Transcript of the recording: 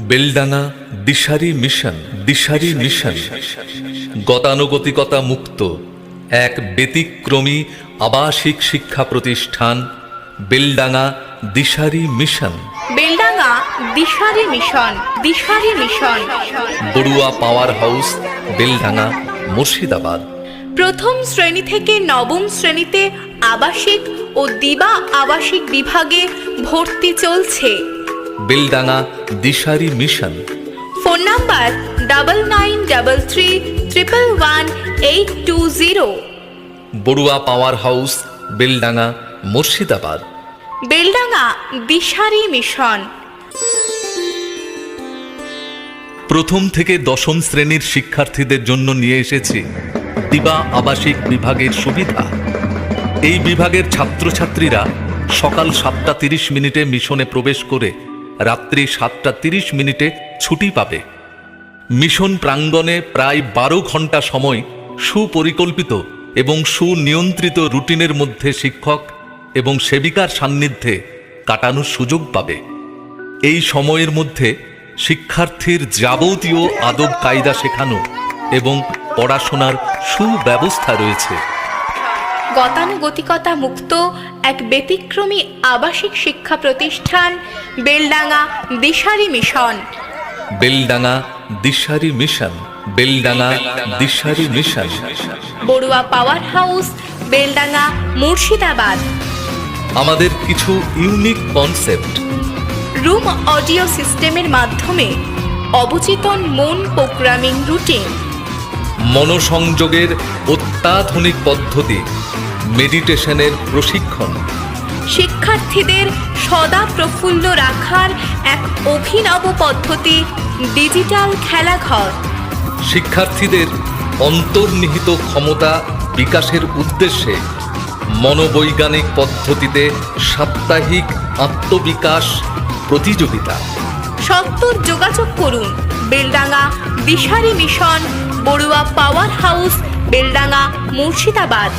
Beldanga Dishari mission Dishari mission. গতানুগতিকতা মুক্ত এক ব্যতিক্রমী আবাসিক শিক্ষা প্রতিষ্ঠান Beldanga Dishari mission. Beldanga Dishari mission Dishari mission. Barua power house Beldanga Murshidabad. প্রথম শ্রেণি থেকে নবম শ্রেণীতে আবাসিক ও দিবা আবাসিক বিভাগে ভর্তি চলছে। Beldanga Dishari mission. Phone number double nine double three triple one eight two zero Barua power house Beldanga Murshidabad. Beldanga Dishari mission. প্রথম থেকে দশম শ্রেণির শিক্ষার্থীদের জন্য নিয়ে এসেছি দিবা আবাসিক বিভাগের সুবিধা। এই বিভাগের ছাত্রছাত্রীরা সকাল সাতটা তিরিশ মিনিটে মিশনে প্রবেশ করে রাত্রি সাতটা তিরিশ মিনিটে ছুটি পাবে। মিশন প্রাঙ্গণে প্রায় বারো ঘণ্টা সময় সুপরিকল্পিত এবং সুনিয়ন্ত্রিত রুটিনের মধ্যে শিক্ষক এবং সেবিকার সান্নিধ্যে কাটানোর সুযোগ পাবে। এই সময়ের মধ্যে শিক্ষার্থীর যাবতীয় আদব কায়দা শেখানো এবং পড়াশোনার সুব্যবস্থা রয়েছে। গতানুগতিকতা মুক্ত এক ব্যতিক্রমী আবাসিক শিক্ষা প্রতিষ্ঠান Beldanga Dishari mission. Beldanga Dishari mission Beldanga Dishari mission. Barua power house Beldanga Murshidabad. আমাদের কিছু ইউনিক কনসেপ্ট। রুম অডিও সিস্টেমের মাধ্যমে অবচেতন মন প্রোগ্রামিং রুটিন। মনোসংযোগের অত্যাধুনিক পদ্ধতি মেডিটেশনের প্রশিক্ষণ। শিক্ষার্থীদের সদা প্রফুল্ল রাখার এক অভিনব পদ্ধতি ডিজিটাল খেলাঘর। শিক্ষার্থীদের অন্তর্নিহিত ক্ষমতা বিকাশের উদ্দেশ্যে মনোবৈজ্ঞানিক পদ্ধতিতে সাপ্তাহিক আত্মবিকাশ প্রতিযোগিতা। সত্তর যোগাযোগ করুন Beldanga Dishari mission Barua power house Beldanga Murshidabad.